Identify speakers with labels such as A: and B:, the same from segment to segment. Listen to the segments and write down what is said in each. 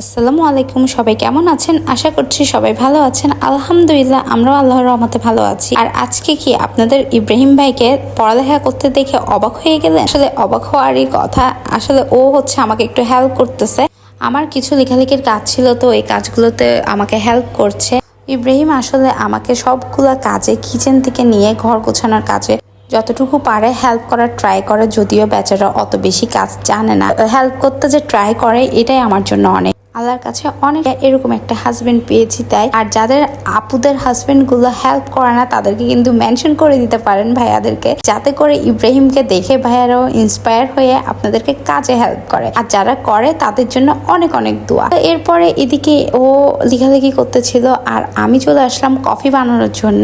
A: আসসালামু আলাইকুম, সবাই কেমন আছেন? আশা করছি সবাই ভালো আছেন। আলহামদুলিল্লাহ, আমরাও আল্লাহর রহমতে ভালো আছি। আর আজকে কি আপনাদের ইব্রাহিম ভাইকে পড়ালেখা করতে দেখে অবাক হয়ে গেলেন? আসলে অবাক হওয়ারই কথা, আসলে ও হচ্ছে আমাকে একটু হেল্প করতেছে। আমার কিছু লেখালেখির কাজ ছিল তো, এই কাজগুলোতে আমাকে হেল্প করছে। ইব্রাহিম আসলে আমাকে সবগুলা কাজে কিচেন থেকে নিয়ে ঘর গোছানোর কাজে যতটুকু পারে হেল্প করার ট্রাই করে, যদিও বেচারা অত বেশি কাজ জানে না। হেল্প করতে যে ট্রাই করে, এটাই আমার জন্য অনেক আল্লাহর কাছে অনেক এরকম একটা হাজবেন্ড পেয়েছি তাই। আর যাদের আপুদের হাজবেন্ডগুলো হেল্প করে না, তাদেরকে কিন্তু মেনশন করে দিতে পারেন ভাইয়াদেরকে, যাতে করে ইব্রাহিমকে দেখে ভাইয়ারাও ইন্সপায়ার হয়ে আপনাদেরকে কাজে হেল্প করে। আর যারা করে, তাদের জন্য অনেক অনেক দোয়া। এরপরে এদিকে ও লেখালেখি করতেছিল, আর আমি চলে আসলাম কফি বানানোর জন্য।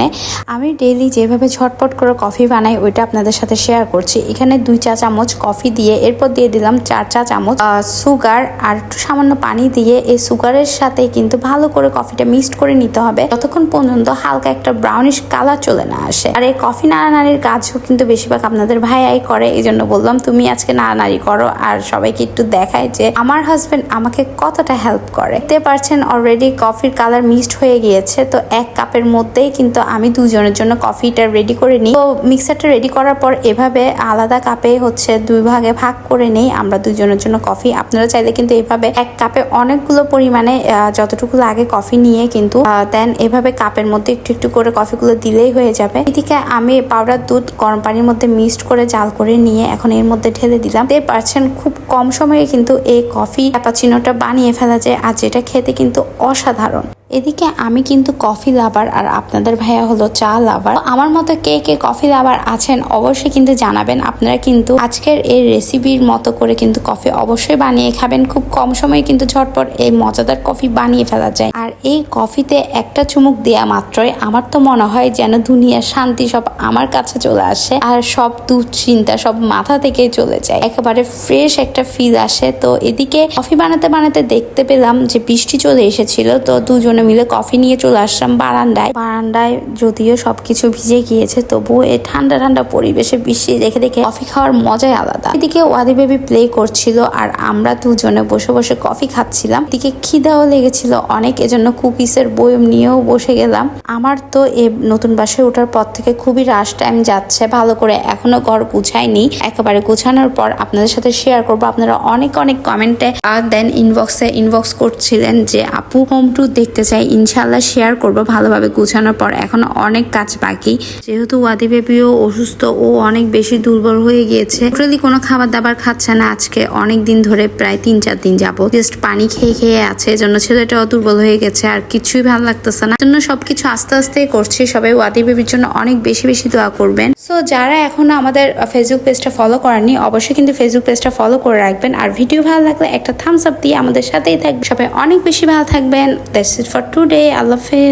A: আমি ডেইলি যেভাবে ঝটপট করে কফি বানাই, ওইটা আপনাদের সাথে শেয়ার করছি। এখানে দুই চা চামচ কফি দিয়ে, এরপর দিয়ে দিলাম চার চা চামচ সুগার আর একটু সামান্য পানি দিয়ে এই সুগারের সাথে কিন্তু ভালো করে কফিটা মিক্সড করে নিতে হবে। যতক্ষণ পর্যন্ত হালকা একটা ব্রাউনিশ কালার চলে না আসে। আর এই কফি নাড়ানাড়ির কাজও কিন্তু বেশিরভাগ আপনাদের ভাইয়াই করে এই জন্য বললাম তুমি আজকে নাড়ানাড়ি করো আর সবাইকে একটু দেখায় যে আমার হাজবেন্ড আমাকে কতটা হেল্প করে। দেখতে পারছেন অলরেডি কফির কালার মিক্সড হয়ে গিয়েছে, তো এক কাপের মধ্যেই কিন্তু আমি দুজনের জন্য কফিটা রেডি করে নিই। তো মিক্সারটা রেডি করার পর এভাবে আলাদা কাপে হচ্ছে দুই ভাগে ভাগ করে নেই, আমরা দুজনের জন্য কফি আপনারা চাইলে কিন্তু এভাবে এক কাপে অনেকগুলো পরিমাণে যতটুকু লাগে কফি নিয়ে কিন্তু দেন এভাবে কাপের মধ্যে একটু একটু করে কফিগুলো দিলেই হয়ে যাবে। এদিকে আমি পাউডার দুধ গরম পানির মধ্যে মিক্সড করে জাল করে নিয়ে এখন এর মধ্যে ঢেলে দিলাম। দেখতে পারছেন খুব কম সময়ে কিন্তু এই কফি ক্যাপাচিনোটা বানিয়ে ফেলা যায়, আর যেটা খেতে কিন্তু অসাধারণ। এদিকে আমি কিন্তু কফি লাভার আর আপনাদের ভাইয়া হলো চা লাভার আমার মতো কে কে কফি লাভার আছেন অবশ্যই কিন্তু জানাবেন। আপনারা কিন্তু আজকের এই রেসিপির মতো করে কিন্তু কফি অবশ্যই বানিয়ে খাবেন। খুব কম সময়ে কিন্তু ঝটপট এই মজাদার কফি বানিয়ে ফেলা যায়। আর এই কফিতে একটা চুমুক দেয়া মাত্রই আমার তো মনে হয় যেন দুনিয়ার শান্তি সব আমার কাছে চলে আসে আর সব দুশ্চিন্তা সব মাথা থেকে চলে যায়। একেবারে ফ্রেশ একটা ফিল আসে। তো এদিকে কফি বানাতে বানাতে দেখতে পেলাম যে বৃষ্টি চলে এসেছিল। তো দুজনে মিলে কফি নিয়ে চলে আসলাম বারান্দায়। বারান্দায় যদিও সবকিছু ভিজে গিয়েছে, তবুও এই ঠান্ডা ঠান্ডা পরিবেশে বৃষ্টি দেখে দেখে কফি খাওয়ার মজাই আলাদা। এদিকে ওয়াদি বেবি প্লে করছিল আর আমরা দুজনে বসে বসে কফি খাচ্ছিলাম। এদিকে খিদাও লেগেছিল অনেক, এজন্য কুকিসের বয়ম নিয়েও বসে গেলাম। আমার তো এ নতুন বাসায় ওঠার পর থেকে খুবই রাশ টাইম যাচ্ছে, ভালো করে এখনও ঘর গুছাইনি। একেবারে গুছানোর পর আপনাদের সাথে শেয়ার করব। আপনারা অনেক অনেক কমেন্টে আর দেন ইনবক্সে ইনবক্স করছিলেন যে, আপু হোম ট্যুর দেখতে চাই ইনশাল্লাহ শেয়ার করব ভালোভাবে গুছানোর পর। এখনও অনেক কাজ বাকি। যেহেতু ওয়াদি বেবিও অসুস্থ, ও অনেক বেশি দুর্বল হয়ে গিয়েছে। টোটালি কোনো খাবার দাবার খাচ্ছে না। আজকে অনেক দিন ধরে প্রায় তিন চার দিন যাব জাস্ট পানি খেয়ে খেয়ে আছে। এজন্য ছেলেটাও দুর্বল হয়ে গেছে। আর কিছুই ভালো লাগতেছে না। জন্য সবকিছু আস্তে আস্তে করছি। সবাই ওয়াদি বেবির জন্য অনেক বেশি বেশি দোয়া করবেন। সো যারা এখনও আমাদের ফেসবুক পেজটা ফলো করেননি, অবশ্যই কিন্তু ফেসবুক পেজটা ফলো করে রাখবেন। আর ভিডিও ভালো লাগলে একটা থামস আপ দিয়ে আমাদের সাথেই থাকবে সবাই অনেক বেশি ভালো থাকবেন। That's it ফর টুডে আল্লাহ হাফেজ